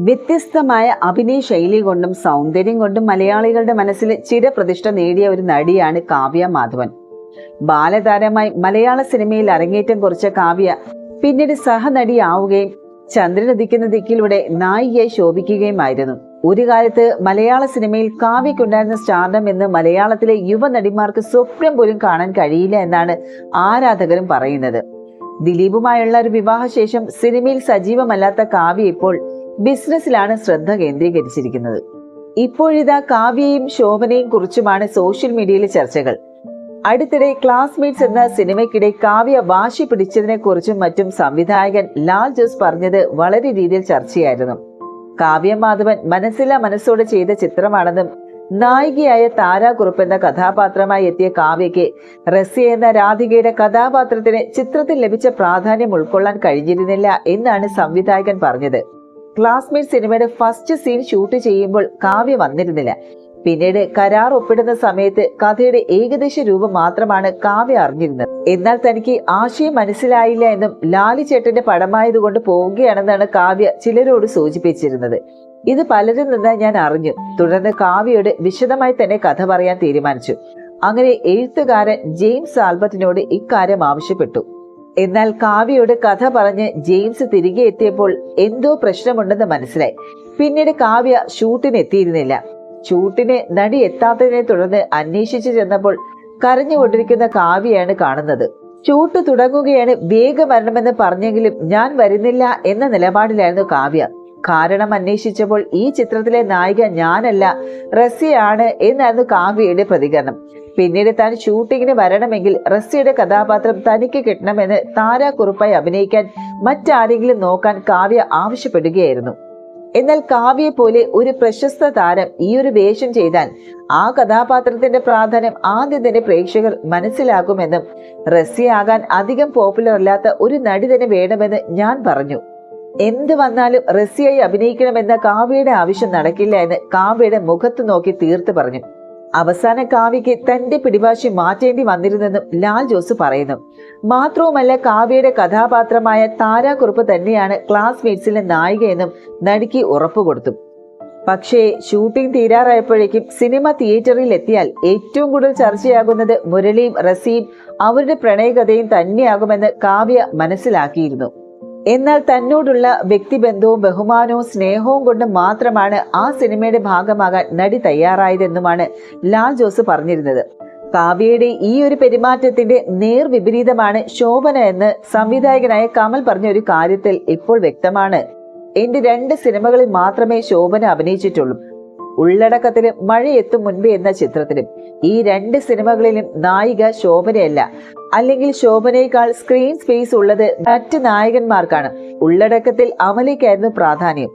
വ്യത്യസ്തമായ അഭിനയ ശൈലി കൊണ്ടും സൗന്ദര്യം കൊണ്ടും മലയാളികളുടെ മനസ്സിൽ ചിരപ്രതിഷ്ഠ നേടിയ ഒരു നടിയാണ് കാവ്യ മാധവൻ. ബാലതാരമായി മലയാള സിനിമയിൽ അരങ്ങേറ്റം കുറിച്ച കാവ്യ പിന്നീട് സഹനടിയാവുകയും ചന്ദ്രനദിക്കുന്ന ദിക്കിലൂടെ നായികയായി ശോഭിക്കുകയുമായിരുന്നു. ഒരു കാലത്ത് മലയാള സിനിമയിൽ കാവ്യക്കുണ്ടായിരുന്ന സ്റ്റാർഡം എന്ന് മലയാളത്തിലെ യുവ നടിമാർക്ക് സ്വപ്നം പോലും കാണാൻ കഴിയില്ല എന്നാണ് ആരാധകരും പറയുന്നത്. ദിലീപുമായുള്ള ഒരു വിവാഹശേഷം സിനിമയിൽ സജീവമല്ലാത്ത കാവ്യ ഇപ്പോൾ ബിസിനസ്സിലാണ് ശ്രദ്ധ കേന്ദ്രീകരിച്ചിരിക്കുന്നത്. ഇപ്പോഴിതാ കാവ്യയും ശോഭനയും കുറിച്ചുമാണ് സോഷ്യൽ മീഡിയയിലെ ചർച്ചകൾ. അടുത്തിടെ ക്ലാസ്മേറ്റ്സ് എന്ന സിനിമയ്ക്കിടെ കാവ്യ വാശി പിടിച്ചതിനെ കുറിച്ചും മറ്റും സംവിധായകൻ ലാൽ ജോസ് പറഞ്ഞത് വളരെ രീതിയിൽ ചർച്ചയായിരുന്നു. കാവ്യ മാധവൻ മനസ്സില്ല മനസ്സോടെ ചെയ്ത ചിത്രമാണെന്നും നായികയായ താരാകുറുപ്പ് എന്ന കഥാപാത്രമായി എത്തിയ കാവ്യയ്ക്ക് റസ്യ എന്ന രാധികയുടെ കഥാപാത്രത്തിന് ചിത്രത്തിൽ ലഭിച്ച പ്രാധാന്യം ഉൾക്കൊള്ളാൻ കഴിഞ്ഞിരുന്നില്ല എന്നാണ് സംവിധായകൻ പറഞ്ഞത്. ക്ലാസ്മേറ്റ് സിനിമയുടെ ഫസ്റ്റ് സീൻ ഷൂട്ട് ചെയ്യുമ്പോൾ കാവ്യ വന്നിരുന്നില്ല. പിന്നീട് കരാർ ഒപ്പിടുന്ന സമയത്ത് കഥയുടെ ഏകദേശ രൂപം മാത്രമാണ് കാവ്യ അറിഞ്ഞിരുന്നത്. എന്നാൽ തനിക്ക് ആശയം മനസ്സിലായില്ല എന്നും ലാലി ചേട്ടന്റെ പടമായതുകൊണ്ട് പോവുകയാണെന്നാണ് കാവ്യ ചിലരോട് സൂചിപ്പിച്ചിരുന്നത്. ഇത് പലരിൽ നിന്ന് ഞാൻ അറിഞ്ഞു. തുടർന്ന് കാവ്യയോട് വിശദമായി തന്നെ കഥ പറയാൻ തീരുമാനിച്ചു. അങ്ങനെ എഴുത്തുകാരൻ ജെയിംസ് ആൽബർട്ടിനോട് ഇക്കാര്യം ആവശ്യപ്പെട്ടു. എന്നാൽ കാവ്യയോട് കഥ പറഞ്ഞ് ജെയിംസ് തിരികെ എത്തിയപ്പോൾ എന്തോ പ്രശ്നമുണ്ടെന്ന് മനസ്സിലായി. പിന്നീട് കാവ്യ ഷൂട്ടിന് എത്തിയിരുന്നില്ല. ഷൂട്ടിന് നടി എത്താത്തതിനെ തുടർന്ന് അന്വേഷിച്ചു ചെന്നപ്പോൾ കരഞ്ഞുകൊണ്ടിരിക്കുന്ന കാവ്യയാണ് കാണുന്നത്. ചൂട്ട് തുടങ്ങുകയാണ് വേഗം വരണമെന്ന് പറഞ്ഞെങ്കിലും ഞാൻ വരുന്നില്ല എന്ന നിലപാടിലായിരുന്നു കാവ്യ. കാരണം അന്വേഷിച്ചപ്പോൾ ഈ ചിത്രത്തിലെ നായിക ഞാനല്ല റസിയാണ് എന്നായിരുന്നു കാവ്യയുടെ പ്രതികരണം. പിന്നീട് താൻ ഷൂട്ടിങ്ങിന് വരണമെങ്കിൽ റസിയുടെ കഥാപാത്രം തനിക്ക് കിട്ടണമെന്ന് താരാക്കുറുപ്പായി അഭിനയിക്കാൻ മറ്റാരെങ്കിലും നോക്കാൻ കാവ്യ ആവശ്യപ്പെടുകയായിരുന്നു. എന്നാൽ കാവ്യെ പോലെ ഒരു പ്രശസ്ത താരം ഈ ഒരു വേഷം ചെയ്താൽ ആ കഥാപാത്രത്തിന്റെ പ്രാധാന്യം ആദ്യം തന്നെ പ്രേക്ഷകർ മനസ്സിലാക്കുമെന്നും റസിയാകാൻ അധികം പോപ്പുലർ അല്ലാത്ത ഒരു നടി തന്നെ വേണമെന്ന് ഞാൻ പറഞ്ഞു. എന്ത് വന്നാലും റസിയായി അഭിനയിക്കണമെന്ന കാവ്യയുടെ ആവശ്യം നടക്കില്ല എന്ന് കാവ്യയുടെ മുഖത്ത് നോക്കി തീർത്ത് പറഞ്ഞു. അവസാന കാവ്യയ്ക്ക് തന്റെ പിടിവാശി മാറ്റേണ്ടി വന്നിരുന്നെന്നും ലാൽ ജോസ് പറയുന്നു. മാത്രവുമല്ല കാവ്യയുടെ കഥാപാത്രമായ താരാകുറുപ്പ് തന്നെയാണ് ക്ലാസ്മേറ്റ്സിലെ നായികയെന്നും നടിക്ക് ഉറപ്പുകൊടുത്തു പക്ഷേ ഷൂട്ടിംഗ് തീരാറായപ്പോഴേക്കും സിനിമ തിയേറ്ററിൽ എത്തിയാൽ ഏറ്റവും കൂടുതൽ ചർച്ചയാകുന്നത് മുരളിയും റസിയും അവരുടെ പ്രണയകഥയും തന്നെയാകുമെന്ന് കാവ്യ മനസ്സിലാക്കിയിരുന്നു. എന്നാൽ തന്നോടുള്ള വ്യക്തിബന്ധവും ബഹുമാനവും സ്നേഹവും കൊണ്ട് മാത്രമാണ് ആ സിനിമയുടെ ഭാഗമാകാൻ നടി തയ്യാറായതെന്നുമാണ് ലാൽ ജോസ് പറഞ്ഞിരുന്നത്. കാവ്യയുടെ ഈ ഒരു പെരുമാറ്റത്തിന്റെ നേർ വിപരീതമാണ് ശോഭന എന്ന് സംവിധായകനായ കമൽ പറഞ്ഞ ഒരു കാര്യത്തിൽ ഇപ്പോൾ വ്യക്തമാണ്. എന്റെ രണ്ട് സിനിമകളിൽ മാത്രമേ ശോഭന അഭിനയിച്ചിട്ടുള്ളൂ. ഉള്ളടക്കത്തിലും മഴയെത്തും മുൻപേ എന്ന ചിത്രത്തിലും. ഈ രണ്ട് സിനിമകളിലും നായിക ശോഭനയല്ല. അല്ലെങ്കിൽ ശോഭനയേക്കാൾ സ്ക്രീൻ സ്പേസ് ഉള്ളത് മറ്റ് നായകന്മാർക്കാണ്. ഉള്ളടക്കത്തിൽ അമലയ്ക്കായിരുന്നു പ്രാധാന്യം.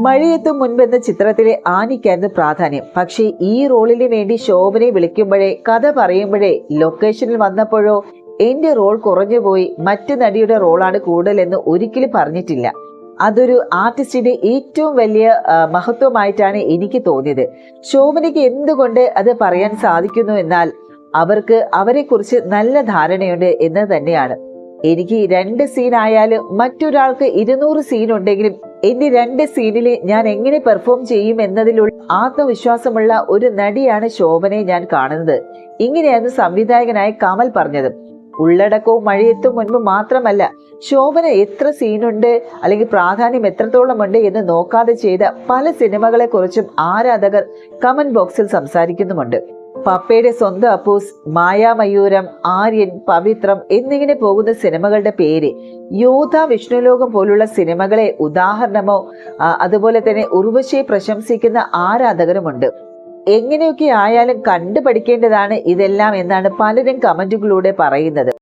മഴയെത്തും മുൻപെന്ന ചിത്രത്തിലെ ആനിക്കായിരുന്നു പ്രാധാന്യം. പക്ഷേ ഈ റോളിന് വേണ്ടി ശോഭനയെ വിളിക്കുമ്പോഴേ കഥ പറയുമ്പോഴേ ലൊക്കേഷനിൽ വന്നപ്പോഴോ എന്റെ റോൾ കുറഞ്ഞുപോയി മറ്റു നടിയുടെ റോളാണ് കൂടുതലെന്ന് ഒരിക്കലും പറഞ്ഞിട്ടില്ല. അതൊരു ആർട്ടിസ്റ്റിന്റെ ഏറ്റവും വലിയ മഹത്വമായിട്ടാണ് എനിക്ക് തോന്നിയത്. ശോഭനയ്ക്ക് എന്തുകൊണ്ട് അത് പറയാൻ സാധിക്കുന്നു എന്നാൽ അവർക്ക് അവരെക്കുറിച്ച് നല്ല ധാരണയുണ്ട് എന്ന് തന്നെയാണ്. എനിക്ക് രണ്ട് സീൻ ആയാലും മറ്റൊരാൾക്ക് ഇരുന്നൂറ് സീൻ ഉണ്ടെങ്കിലും എന്റെ രണ്ട് സീനിൽ ഞാൻ എങ്ങനെ പെർഫോം ചെയ്യും എന്നതിലുള്ള ആത്മവിശ്വാസമുള്ള ഒരു നടിയാണ് ശോഭനയെ ഞാൻ കാണുന്നത്. ഇങ്ങനെയാണ് സംവിധായകനായ കമൽ പറഞ്ഞത്. ഉള്ളടക്കവും മഴയെത്തും മുൻപ് മാത്രമല്ല ശോഭന എത്ര സീനുണ്ട് അല്ലെങ്കിൽ പ്രാധാന്യം എത്രത്തോളം ഉണ്ട് എന്ന് നോക്കാതെ ചെയ്ത പല സിനിമകളെ കുറിച്ചും ആരാധകർ കമന്റ് ബോക്സിൽ സംസാരിക്കുന്നുമുണ്ട്. പപ്പയുടെ സ്വന്തം അപ്പൂസ് മായാമയൂരം ആര്യൻ പവിത്രം എന്നിങ്ങനെ പോകുന്ന സിനിമകളുടെ പേര് യോധ വിഷ്ണുലോകം പോലുള്ള സിനിമകളെ ഉദാഹരണമോ അതുപോലെ തന്നെ ഉർവശിയെ പ്രശംസിക്കുന്ന ആരാധകരുമുണ്ട്. എങ്ങനെയൊക്കെ ആയാലും കണ്ടു പഠിക്കേണ്ടതാണ് ഇതെല്ലാം എന്നാണ് പലരും കമന്റുകളിലൂടെ പറയുന്നത്.